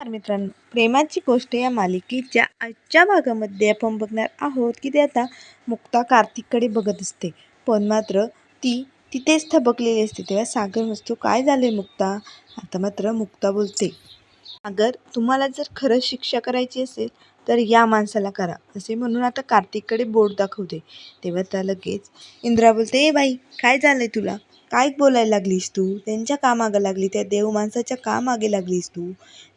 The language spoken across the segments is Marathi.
मित्रांनो. प्रेमाची गोष्ट या मालिकेच्या आजच्या भागामध्ये आपण बघणार आहोत की ते आता मुक्ता कार्तिककडे बघत असते. पण मात्र ती तिथेच थबकलेली असते. तेव्हा सागर म्हणतो काय झाले मुक्ता? आता मात्र मुक्ता बोलते सागर तुम्हाला जर खरंच शिक्षा करायची असेल तर या माणसाला करा. असे म्हणून आता कार्तिककडे बोट दाखवते. तेव्हा त्या लगेच इंद्रा बोलते ए बाई काय झालंय तुला? काय बोलायला लागलीस तू? त्यांच्या का मागं लागली त्या देव माणसाच्या का मागे लागलीस तू.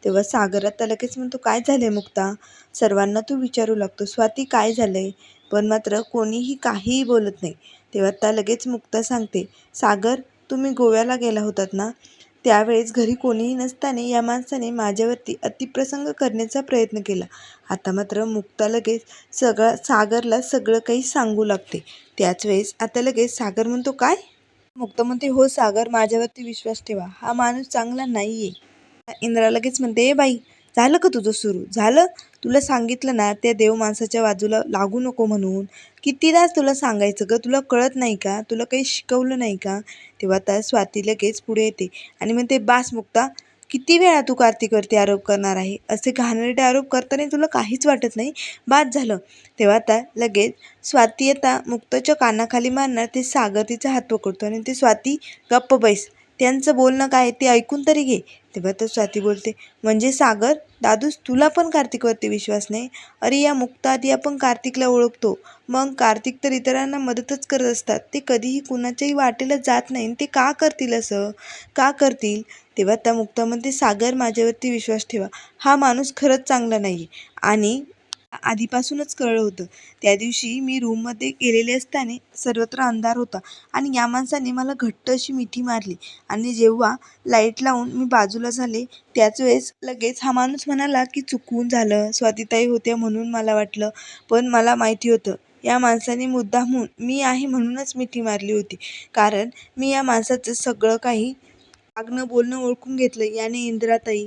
तेव्हा सागर आता लगेच म्हणतो काय झालंय मुक्ता? सर्वांना तू विचारू लागतो स्वाती काय झालंय? पण मात्र कोणीही काहीही बोलत नाही. तेव्हा आता लगेच मुक्ता सांगते सागर तुम्ही गोव्याला गेला होतात ना? त्यावेळेस घरी कोणीही नसताना या माणसाने माझ्यावरती अतिप्रसंग करण्याचा प्रयत्न केला. आता मात्र मुक्ता लगेच सगळं सागरला सगळं काही सांगू लागते. त्याच वेळेस आता लगेच सागर म्हणतो काय? मुक्त म्हणते हो सागर माझ्यावरती विश्वास ठेवा. हा माणूस चांगला नाही आहे इंद्रा लगेच म्हणते ए बाई झालं का तुझं सुरू? झालं? तुला सांगितलं ना त्या देव माणसाच्या बाजूला लागू नको म्हणून. कितीदाच तुला सांगायचं ग? तुला कळत नाही का? तुला काही शिकवलं नाही का? तेव्हा त्या स्वाती लगेच पुढे येते आणि म्हणते बास मुक्ता किती वेळा तू कार्तिकवरती आरोप करणार आहे? असे घाणेरडे आरोप करताना तुला काहीच वाटत नाही? बाद झालं. तेव्हा आता लगेच स्वाती आता मुक्ताच्या कानाखाली मारणार ते सागर तिचा हात पकडतो आणि ते स्वाती गप्प बैस. त्यांचं बोलणं काय ते ऐकून तरी घे. तेव्हा तर स्वाती बोलते म्हणजे सागर दादूस तुला पण कार्तिकवरती विश्वास नाही? अरे या मुक्ता आधी आपण कार्तिकला ओळखतो. मग कार्तिक तर इतरांना मदतच करत असतात. ते कधीही कुणाच्याही वाटेला जात नाही आणि ते का करतील असं? का करतील? तेव्हा त्या मुक्ता म्हणते सागर माझ्यावरती विश्वास ठेवा. हा माणूस खरंच चांगला नाही आणि आधीपासूनच कळलं होतं. त्या दिवशी मी रूममध्ये गेलेले असताना सर्वत्र अंधार होता आणि या माणसाने मला घट्ट अशी मिठी मारली. आणि जेव्हा लाइट लावून मी बाजूला झाले त्याच वेळेस लगेच हा माणूस म्हणाला की चुकून झालं स्वातीताई होत्या म्हणून मला वाटलं पण मला माहिती होतं या माणसाने मुद्दामहून मी आहे म्हणूनच मिठी मारली होती. कारण मी या माणसाचं सगळं काही वागणं बोलणं ओळखून घेतलं याने इंदिराताई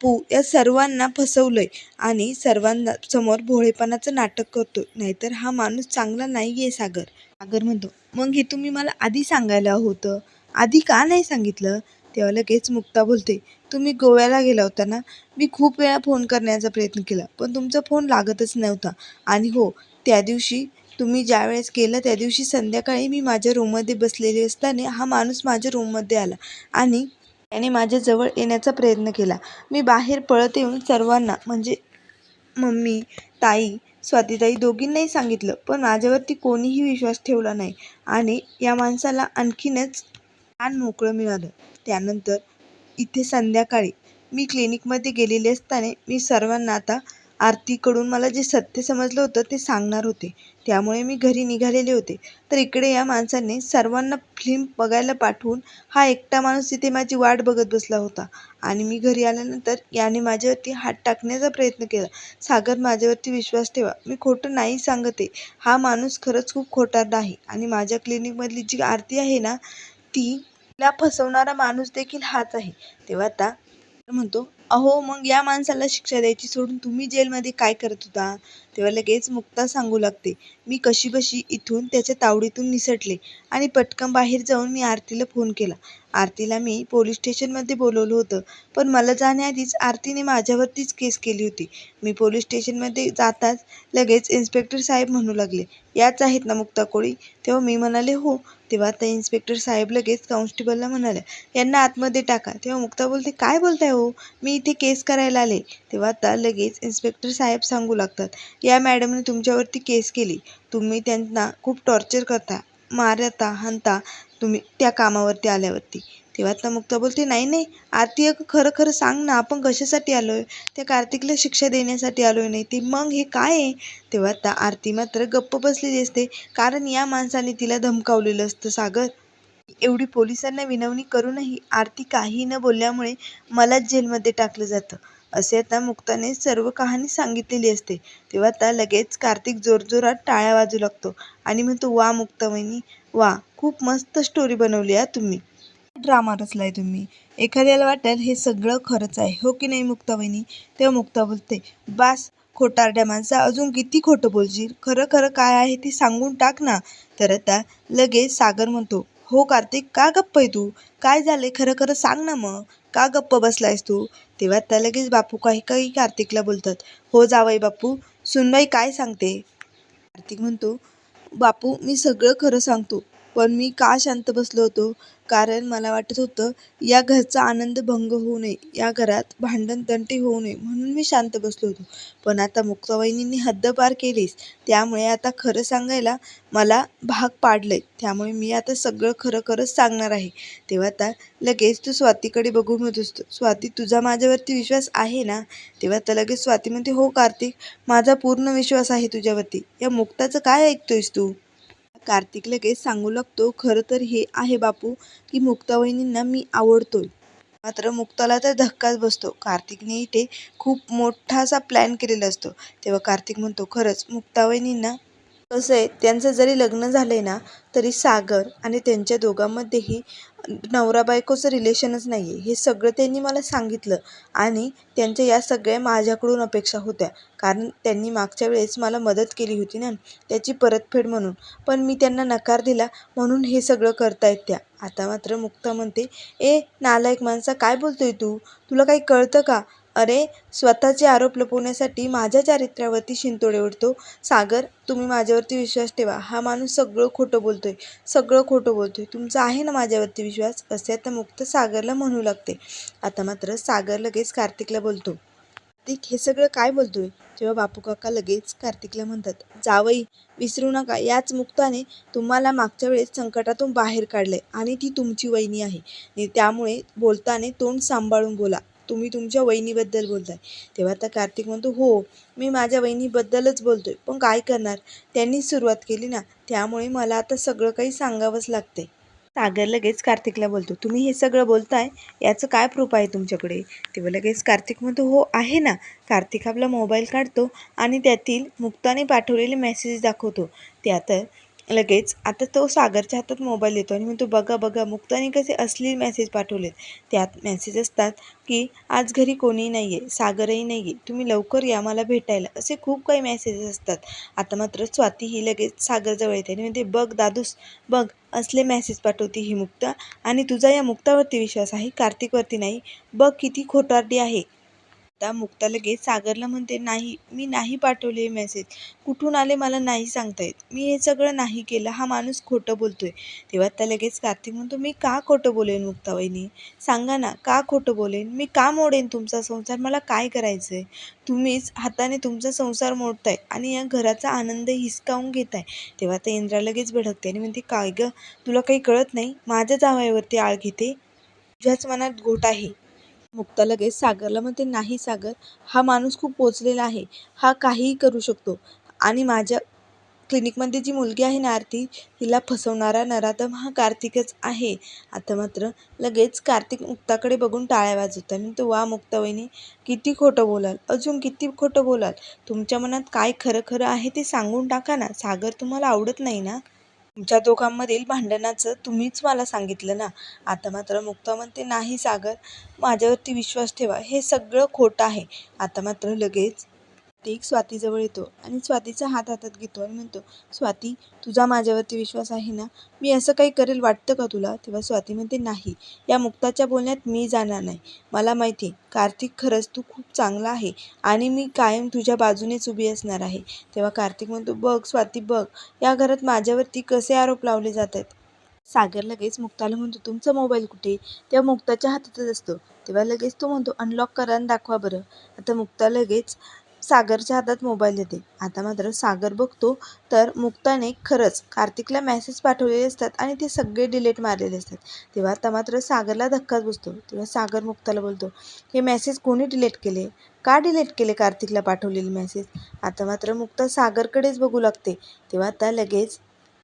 पू या सर्वांना फसवलंय आणि सर्वांना समोर भोळेपणाचं नाटक करतो नाहीतर हा माणूस चांगला नाही आहे सागर. सागर म्हणतो मग हे तुम्ही मला आधी सांगायला होतं? आधी का नाही सांगितलं? तेव्हा लगेच मुक्ता बोलते तुम्ही गोव्याला गेला होता ना? मी खूप वेळा फोन करण्याचा प्रयत्न केला पण तुमचा फोन लागतच नव्हता. आणि हो त्या दिवशी तुम्ही ज्यावेळेस केलं त्या दिवशी संध्याकाळी मी माझ्या रूममध्ये बसलेली असताना हा माणूस माझ्या रूममध्ये आला आणि त्याने माझ्याजवळ येण्याचा प्रयत्न केला. मी बाहेर पळत येऊन सर्वांना म्हणजे मम्मी ताई स्वातीताई दोघींनाही सांगितलं पण माझ्यावरती कोणीही विश्वास ठेवला नाही आणि या माणसाला आणखीनच छान मोकळं मिळालं. त्यानंतर इथे संध्याकाळी मी क्लिनिकमध्ये गेलेले असताना मी सर्वांना आता आरतीकडून मला जे सत्य समजलं होतं ते सांगणार होते. त्यामुळे मी घरी निघालेले होते. तर इकडे या माणसाने सर्वांना फिल्म बघायला पाठवून हा एकटा माणूस तिथे माझी वाट बघत बसला होता. आणि मी घरी आल्यानंतर याने माझ्यावरती हात टाकण्याचा प्रयत्न केला. सागर माझ्यावरती विश्वास ठेवा. मी खोटं नाही सांगते. हा माणूस खरंच खूप खोटारडा आहे. आणि माझ्या क्लिनिकमधली जी आरती आहे ना ती तिला फसवणारा माणूस देखील हाच आहे. तेव्हा आता म्हणतो अहो मग या माणसाला शिक्षा द्यायची सोडून तुम्ही जेलमध्ये काय करत होता? तेव्हा लगेच मुक्ता सांगू लागते मी कशीबशी इथून त्याच्या तावडीतून निसटले आणि पटकन बाहेर जाऊन मी आरतीला फोन केला. आरतीला मी पोलीस स्टेशनमध्ये बोलवलं होतं. पण मला जाण्याआधीच आरतीने माझ्यावरतीच केस केली होती. मी पोलीस स्टेशनमध्ये जाताच लगेच इन्स्पेक्टर साहेब म्हणू लागले याच आहेत ना मुक्ता कोळी? तेव्हा मी म्हणाले हो. तेव्हा आता इन्स्पेक्टर साहेब लगेच कॉन्स्टेबलला म्हणाल्या यांना आतमध्ये टाका. तेव्हा मुक्ता बोलते काय बोलताय हो? मी इथे केस करायला आले. तेव्हा आता लगेच इन्स्पेक्टर साहेब सांगू लागतात या मॅडमने तुमच्यावरती केस केली. तुम्ही त्यांना खूप टॉर्चर करता मारता हाणता तुम्ही त्या कामावरती आल्यावरती. तेव्हा आता मुक्ता बोलते नाही नाही आरती अगं खरं खरं सांग ना आपण कशासाठी आलो आहे त्या कार्तिकला शिक्षा देण्यासाठी आलो आहे नाही ते मग हे काय आहे? तेव्हा त्या आरती मात्र गप्प बसलेली असते कारण या माणसाने तिला धमकावलेलं असतं सागर एवढी पोलिसांना विनवणी करूनही आरती काही न बोलल्यामुळे मलाच जेलमध्ये टाकलं जातं असे आता मुक्ताने सर्व कहाणी सांगितलेली असते. तेव्हा आता लगेच कार्तिक जोरजोरात टाळ्या वाजू लागतो आणि म्हणतो वा मुक्तावहिनी वा खूप मस्त स्टोरी बनवली आहे तुम्ही. ड्रामा रचलाय तुम्ही. एखाद्याला वाटेल हे सगळं खरंच आहे. हो की नाही मुक्तावहिनी तेव्हा मुक्ता बोलते बास खोटारड्या माणसा अजून किती खोटं बोलशील? खरं खरं काय आहे ते सांगून टाक ना. तर आता लगेच सागर म्हणतो हो कार्तिक का गप्प आहे तू? काय झालंय? खरं खरं सांग ना मग. का गप्प बसलायस तू? तेव्हा त्या लगेच बापू काही काही कार्तिकला बोलतात हो जावई बापू सुनबाई काय सांगते? कार्तिक म्हणतो बापू मी सगळं खरं सांगतो. पण मी का शांत बसलो होतो? कारण मला वाटत होतं या घरचा आनंद भंग होऊ नये या घरात भांडण तंटे होऊ नये म्हणून मी शांत बसलो होतो. पण आता मुक्तावहिनींनी हद्द पार केलीस त्यामुळे आता खरं सांगायला मला भाग पाडलंय. त्यामुळे मी आता सगळं खरं खरंच सांगणार आहे. तेव्हा आता लगेच तू स्वातीकडे बघून होत असतो. स्वाती तुझा माझ्यावरती विश्वास आहे ना? तेव्हा आता लगेच स्वाती म्हणते हो कार्तिक माझा पूर्ण विश्वास आहे तुझ्यावरती. या मुक्ताचं काय ऐकतोयस तू? कार्तिक लगेच सांगू लागतो खरं तर हे आहे बापू की मुक्तावहिनींना मी आवडतोय. मात्र मुक्ताला तर धक्काच बसतो. कार्तिकने इथे खूप मोठा असा प्लॅन केलेला असतो. तेव्हा कार्तिक म्हणतो खरंच मुक्तावहिनींना कसं आहे त्यांचं जरी लग्न झालंय ना तरी सागर आणि त्यांच्या दोघांमध्येही नवरा बायकोचं रिलेशनच नाही आहे हे सगळं त्यांनी मला सांगितलं आणि त्यांच्या या सगळ्या माझ्याकडून अपेक्षा होत्या. कारण त्यांनी मागच्या वेळेस मला मदत केली होती ना त्याची परतफेड म्हणून. पण मी त्यांना नकार दिला म्हणून हे सगळं करतायत त्या. आता मात्र मुक्ता म्हणते ए नालायक माणसा काय बोलतोय तू? तुला काही कळतं का? अरे स्वतःचे आरोप लपवण्यासाठी माझ्या चारित्र्यावरती शिंतोडे उडतो. सागर तुम्ही माझ्यावरती विश्वास ठेवा. हा माणूस सगळं खोटं बोलतोय. सगळं खोटं बोलतोय. तुमचा आहे ना माझ्यावरती विश्वास? असे आता मुक्त सागरला म्हणू लागते. आता मात्र सागर लगेच कार्तिकला बोलतो. कार्तिक हे सगळं काय बोलतोय? जेव्हा बापू काका लगेच कार्तिकला म्हणतात जावई विसरू नका. याच मुक्ताने तुम्हाला मागच्या वेळेस संकटातून बाहेर काढले आणि ती तुमची वहिनी आहे. त्यामुळे बोलताना तोंड सांभाळून बोला. तुम्ही तुमच्या वहिनीबद्दल बोलताय. तेव्हा आता कार्तिक म्हणतो हो मी माझ्या वहिनीबद्दलच बोलतोय पण काय करणार? त्यांनीच सुरुवात केली ना त्यामुळे मला आता सगळं काही सांगावंच लागतंय. सागर लगेच कार्तिकला बोलतो तुम्ही हे सगळं बोलताय याचं काय प्रूफ आहे तुमच्याकडे? तेव्हा लगेच कार्तिक म्हणतो हो आहे ना. कार्तिक आपला मोबाईल काढतो आणि त्यातील मुक्ताने पाठवलेले मेसेज दाखवतो. त्यात लगेच. आता तो सागरच्या हातात मोबाईल देतो आणि म्हणतो बघा बघा मुक्ताने कसे असली मेसेज पाठवलेत. त्यात मेसेज असतात की आज घरी कोणी नाही आहे सागरही नाही आहे तुम्ही लवकर या मला भेटायला. असे खूप काही मेसेजेस असतात. आता मात्र स्वाती ही लगेच सागरजवळ येते आणि म्हणते बघ दादूस बघ असले मेसेज पाठवते ही मुक्ता आणि तुझा या मुक्तावरती विश्वास आहे कार्तिकवरती नाही. बघ किती खोटारडी आहे. आता मुक्ता लगेच सागरला म्हणते नाही मी नाही पाठवले मेसेज कुठून आले मला नाही सांगता येत. मी हे सगळं नाही केलं. हा माणूस खोटं बोलतोय. तेव्हा त्या लगेच कार्तिक म्हणतो मी का खोटं बोलेन मुक्ता वहिनी सांगा ना का खोटं बोलेन? मी का मोडेन तुमचा संसार? मला काय करायचं आहे तुम्हीच हाताने तुमचा संसार मोडताय आणि या घराचा आनंद हिसकावून घेताय. तेव्हा त्या इंद्रा लगेच भडकते आणि म्हणते काय गं? तुला काही कळत नाही? माझ्या जावयावरती आळ घेते? तुझ्याच मनात घोट आहे. मुक्ता लगेच सागरला म्हणते नाही सागर हा माणूस खूप पोचलेला आहे. हा काहीही करू शकतो. आणि माझ्या क्लिनिकमध्ये जी मुलगी आहे ना आरती तिला फसवणारा नराधम हा कार्तिकच आहे. आता मात्र लगेच कार्तिक मुक्ताकडे बघून टाळ्या वाजवतात आणि तो वा मुक्ता वहिनी किती खोटं बोलाल. अजून किती खोटं बोलाल. तुमच्या मनात काय खरं खरं आहे ते सांगून टाका ना. सागर तुम्हाला आवडत नाही ना? तुमच्या दोघांमधील भांडणाचं तुम्हीच मला सांगितलं ना. आता मात्र मुक्ता म्हणते नाही सागर माझ्यावरती विश्वास ठेवा. हे सगळं खोटं आहे. आता मात्र लगेच कार्तिक स्वातीजवळ येतो आणि स्वातीचा हात हातात घेतो आणि म्हणतो स्वाती तुझा माझ्यावरती विश्वास आहे ना? मी असं काही करेल वाटतं का तुला? तेव्हा स्वाती म्हणते नाही. या मुक्ताच्या बोलण्यात मी जाणार नाही. मला माहिती आहे कार्तिक खरंच तू खूप चांगला आहे आणि मी कायम तुझ्या बाजूनेच उभी असणार आहे. तेव्हा कार्तिक म्हणतो बघ स्वाती बघ या घरात माझ्यावरती कसे आरोप लावले जात आहेत? सागर लगेच मुक्ताला म्हणतो तुमचा मोबाईल कुठे? तेव्हा मुक्ताच्या हातातच असतो. तेव्हा लगेच तो म्हणतो अनलॉक करा आणि दाखवा बरं. आता मुक्ता लगेच सागरच्या हातात मोबाईल देते. आता मात्र सागर बघतो तर मुक्ताने खरंच कार्तिकला मेसेज पाठवलेले असतात आणि ते सगळे डिलीट मारलेले असतात. तेव्हा आता मात्र सागरला धक्काच बसतो. तेव्हा सागर मुक्ताला बोलतो हे मेसेज कोणी डिलीट केले? का डिलीट केले कार्तिकला पाठवलेले मेसेज आता मात्र मुक्ता सागरकडेच बघू लागते. तेव्हा आता लगेच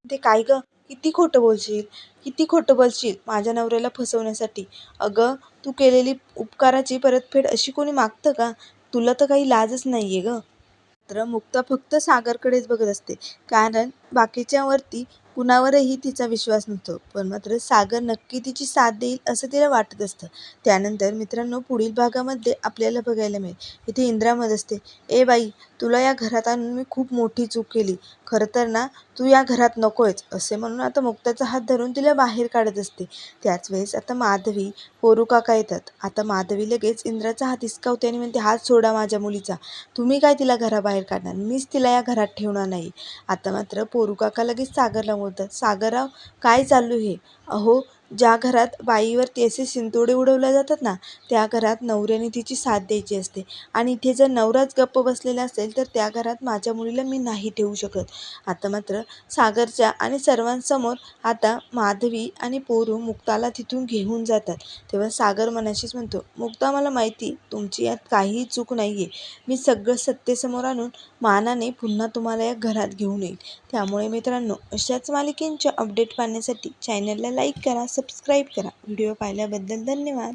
ते काय गं? किती खोटं बोलशील? किती खोटं बोलशील माझ्या नवऱ्याला फसवण्यासाठी? अगं तू केलेली उपकाराची परतफेड अशी कोणी मागतं का? तुला तर काही लाजच नाही आहे गं. तर मुक्ता फक्त सागरकडेच बघत असते. कारण बाकीच्यावरती कुणावरही तिचा विश्वास नसतो पण मात्र सागर नक्की तिची साथ देईल असं तिला वाटत असतं. त्यानंतर मित्रांनो पुढील भागामध्ये आपल्याला बघायला मिळेल. इथे इंद्रा असते ए बाई तुला या घरात आणून मी खूप मोठी चूक केली. खरं तर ना तू या घरात नकोयच असे म्हणून आता मुक्ताचा हात धरून तिला बाहेर काढत असते. त्याच वेळेस आता माधवी पोरू काका येतात. आता माधवी लगेच इंद्राचा हात हिसकावते आणि म्हणते हात सोडा माझ्या मुलीचा. तुम्ही काय तिला घराबाहेर काढणार? मीच तिला या घरात ठेवणार नाही. आता मात्र पोरू काका लगेच सागरला बोलतात सागरराव काय चालू हे अहो ज्या घरात बाईवरती असे शिंतोडे उडवल्या जातात ना त्या घरात नवऱ्याने तिची साथ द्यायची असते. आणि इथे जर नवराच गप्प बसलेला असेल तर त्या घरात माझ्या मुलीला मी नाही ठेवू शकत. आता मात्र सागरच्या आणि सर्वांसमोर आता माधवी आणि पोरू मुक्ताला तिथून घेऊन जातात. तेव्हा सागर मनाशीच म्हणतो मुक्ता मला माहिती तुमची यात काहीही चूक नाही आहे मी सगळं सत्तेसमोर आणून मानाने पुन्हा तुम्हाला या घरात घेऊन येईल. त्यामुळे मित्रांनो अशाच मालिकेंच्या अपडेट पाहण्यासाठी चॅनलला लाईक करा सबस्क्राईब करा. व्हिडिओ पाहिल्याबद्दल धन्यवाद.